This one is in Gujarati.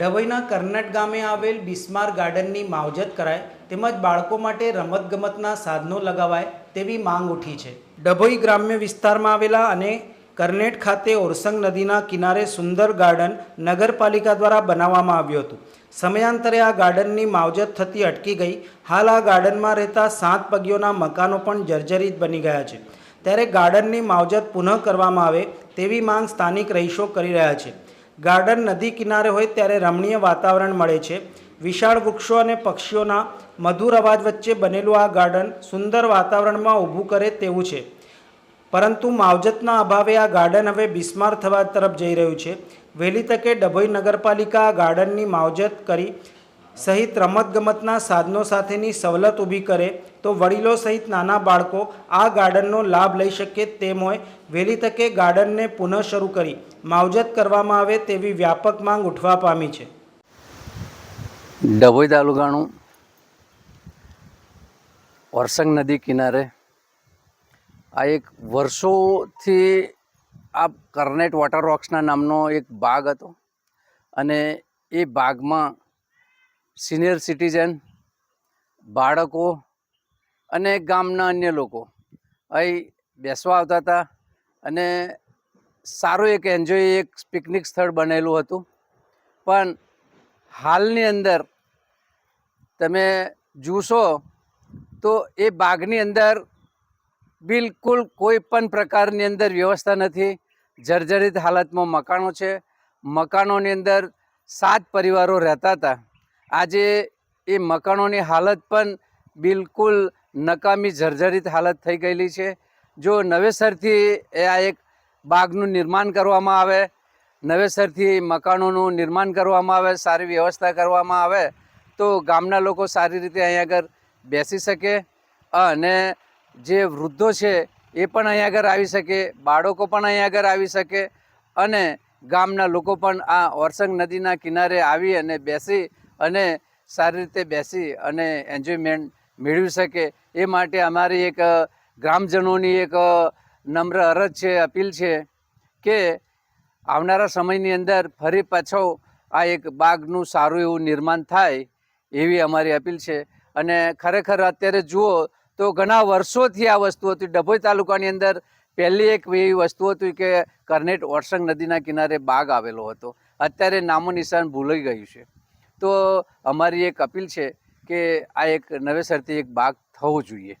ડભોઈના કર્નટ ગામે આવેલ બિસ્માર ગાર્ડનની માવજત કરાય તેમજ બાળકો માટે રમતગમતના સાધનો લગાવાય તેવી માંગ ઉઠી છે. ડભોઈ ગ્રામ્ય વિસ્તારમાં આવેલા અને કર્નેટ ખાતે ઓરસંગ નદીના કિનારે સુંદર ગાર્ડન નગરપાલિકા દ્વારા બનાવવામાં આવ્યું હતું. સમયાંતરે આ ગાર્ડનની માવજત થતી અટકી ગઈ. હાલ આ ગાર્ડનમાં રહેતા સાત પગીઓના મકાનો પણ જર્જરિત બની ગયા છે. ત્યારે ગાર્ડનની માવજત પુનઃ કરવામાં આવે તેવી માંગ સ્થાનિક રહીશો કરી રહ્યા છે. ગાર્ડન નદી કિનારે હોય ત્યારે રમણીય વાતાવરણ મળે છે. વિશાળ વૃક્ષો અને પક્ષીઓના મધુર અવાજ વચ્ચે બનેલું આ ગાર્ડન સુંદર વાતાવરણમાં ઊભું કરે તેવું છે. પરંતુ માવજતના અભાવે આ ગાર્ડન હવે બિસ્માર થવા તરફ જઈ રહ્યું છે. વહેલી તકે ડભોઈ નગરપાલિકા આ ગાર્ડનની માવજત કરી સહિત રમતગમતના સાધનો સાથેની સવલત ઊભી કરે તો વડીલો સહિત નાના બાળકો આ ગાર્ડનનો લાભ લઈ શકે તેમ હોય. વહેલી તકે ગાર્ડનને પુનઃ શરૂ કરી માવજત કરવામાં આવે તેવી વ્યાપક માંગ ઉઠવા પામી છે. ડભોઈ તાલુકાનું વરસંગ નદી કિનારે આ એક વર્ષોથી આ કર્નેટ વોટર વર્ક્સના નામનો એક બાગ હતો અને એ બાગમાં સિનિયર સિટીઝન, બાળકો અને ગામના અન્ય લોકો. અહીં બેસવા આવતા હતા અને સારું એક એન્જોય એક પિકનિક સ્થળ બનેલું હતું. પણ હાલની અંદર તમે જોશો તો એ બાગની અંદર બિલકુલ કોઈ પણ પ્રકારની અંદર વ્યવસ્થા નથી. જર્જરિત હાલતમાં મકાનો છે. મકાનોની અંદર સાત પરિવારો રહેતા હતા. આજે એ મકાનોની હાલત પણ બિલકુલ નકામી જર્જરિત હાલત થઈ ગયેલી છે. જો નવેસરથી આ એક બાગનું નિર્માણ કરવામાં આવે, નવેસરથી મકાનોનું નિર્માણ કરવામાં આવે, સારી વ્યવસ્થા કરવામાં આવે, તો ગામના લોકો સારી રીતે અહીંયા આગળ બેસી શકે અને જે વૃદ્ધો છે એ પણ અહીંયા આગળ આવી શકે, બાળકો પણ અહીંયા આગળ આવી શકે અને ગામના લોકો પણ આ ઓરસંગ નદીના કિનારે આવી અને બેસી અને સારી રીતે બેસી અને એન્જોયમેન્ટ મેળવી શકે. એ માટે અમારી એક ગ્રામજનોની એક નમ્ર અરજ છે, અપીલ છે કે આવનારા સમયની અંદર ફરી પાછો આ એક બાગનું સારું એવું નિર્માણ થાય એવી અમારી અપીલ છે. અને ખરેખર અત્યારે જુઓ તો ઘણા વર્ષોથી આ વસ્તુ હતી. ડભોઈ તાલુકાની અંદર પહેલી એક એવી વસ્તુ હતી કે કરનેટ ઓરસંગ નદીના કિનારે બાગ આવેલો હતો. અત્યારે નામો નિશાન ભૂલાઈ ગયું છે. તો અમારી એક અપીલ છે કે આ એક નવેસરથી એક બાગ થવો જોઈએ.